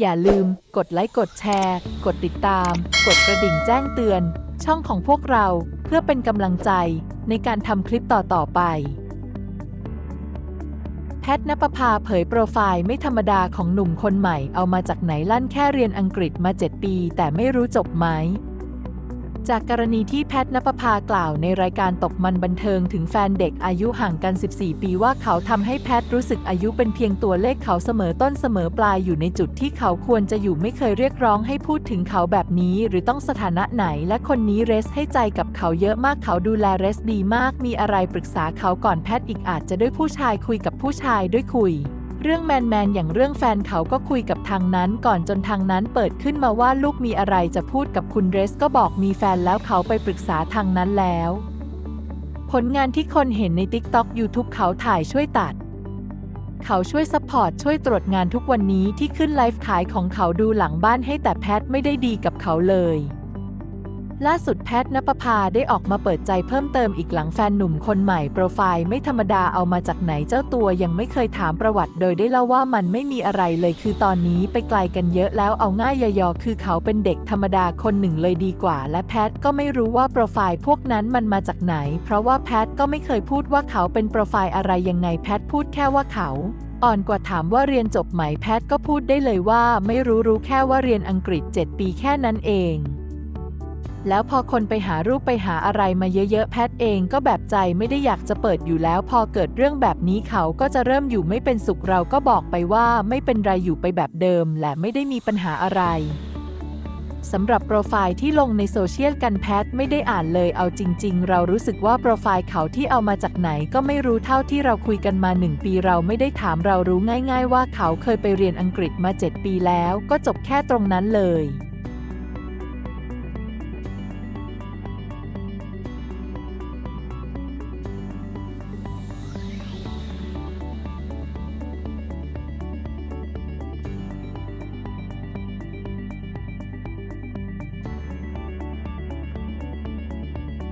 อย่าลืมกดไลค์ กดแชร์ กดติดตาม กดกระดิ่งแจ้งเตือน ช่องของพวกเราเพื่อเป็นกำลังใจในการทำคลิปต่อ ๆ ไป แพทนปภาเผยโปรไฟล์ไม่ธรรมดาของหนุ่มคนใหม่เอามาจากไหนลั่นแค่เรียนอังกฤษมา 7 ปี แต่ไม่รู้จบไหม จากกรณีที่แพทนปภากล่าวในรายการตกมันบันเทิงถึงแฟนเด็กอายุห่างกัน 14 ปีว่าเขาทำให้แพทรู้สึกอายุเป็นเพียงตัวเลขเขาเสมอต้นเสมอปลายอยู่ในจุดที่เขาควรจะอยู่ไม่เคยเรียกร้องให้พูดถึงเขาแบบนี้ หรือต้องสถานะไหน และคนนี้เรสให้ใจกับเขาเยอะมากเขาดูแลเรสดีมาก มีอะไรปรึกษาเขาก่อนแพทอีกอาจจะด้วยผู้ชายคุยกับผู้ชายด้วยคุย เรื่องแมนแมนอย่างเรื่องแฟนเขาก็คุยกับทางนั้นก่อนจนทางนั้นเปิดขึ้นมาว่าลูกมีอะไรจะพูดกับคุณเรสก็บอกมีแฟนแล้วเขาไปปรึกษาทางนั้นแล้ว ผลงานที่คนเห็นใน TikTok YouTube เขาถ่ายช่วยตัด เขาช่วยซัพพอร์ตช่วยตรวจงานทุกวันนี้ที่ขึ้นไลฟ์ขายของเขาดูหลังบ้านให้แต่แพทไม่ได้ดีกับเขาเลย ล่าสุดแพทนปภาได้ออกมาเปิดใจเพิ่มเติมอีกหลังแฟนหนุ่มคนใหม่โปรไฟล์ไม่ธรรมดาเอามาจากไหนเจ้าตัวยังไม่เคยถามประวัติ โดยได้เล่าว่ามันไม่มีอะไรเลยคือตอนนี้ไปไกลกันเยอะแล้วเอาง่ายยอๆคือเขาเป็นเด็กธรรมดาคนหนึ่งเลยดีกว่า และแพทก็ไม่รู้ว่าโปรไฟล์พวกนั้นมันมาจากไหน เพราะว่าแพทก็ไม่เคยพูดว่าเขาเป็นโปรไฟล์อะไรยังไงแพทพูดแค่ว่าเขาอ่อนกว่าถามว่าเรียนจบไหมแพทก็พูดได้เลยว่า ไม่รู้รู้แค่ว่าเรียนอังกฤษ 7 ปีแค่นั้นเอง แล้วพอคนไปหารูปไปหาอะไรมาเยอะๆ แพทเองก็แบบใจไม่ได้อยากจะเปิดอยู่แล้ว พอเกิดเรื่องแบบนี้เขาก็จะเริ่มอยู่ไม่เป็นสุขเราก็บอกไปว่าไม่เป็นไรอยู่ไปแบบเดิม และไม่ได้มีปัญหาอะไรสำหรับโปรไฟล์ที่ลงในโซเชียลกันแพทไม่ได้อ่านเลยเอาจริง ๆ เรารู้สึกว่าโปรไฟล์เขาที่เอามาจากไหนก็ไม่รู้เท่าที่เราคุยกันมาหนึ่งปีเราไม่ได้ถามเรารู้ง่าย ๆ ว่าเขาเคยไปเรียนอังกฤษมา 7 ปีแล้ว ก็จบแค่ตรงนั้นเลย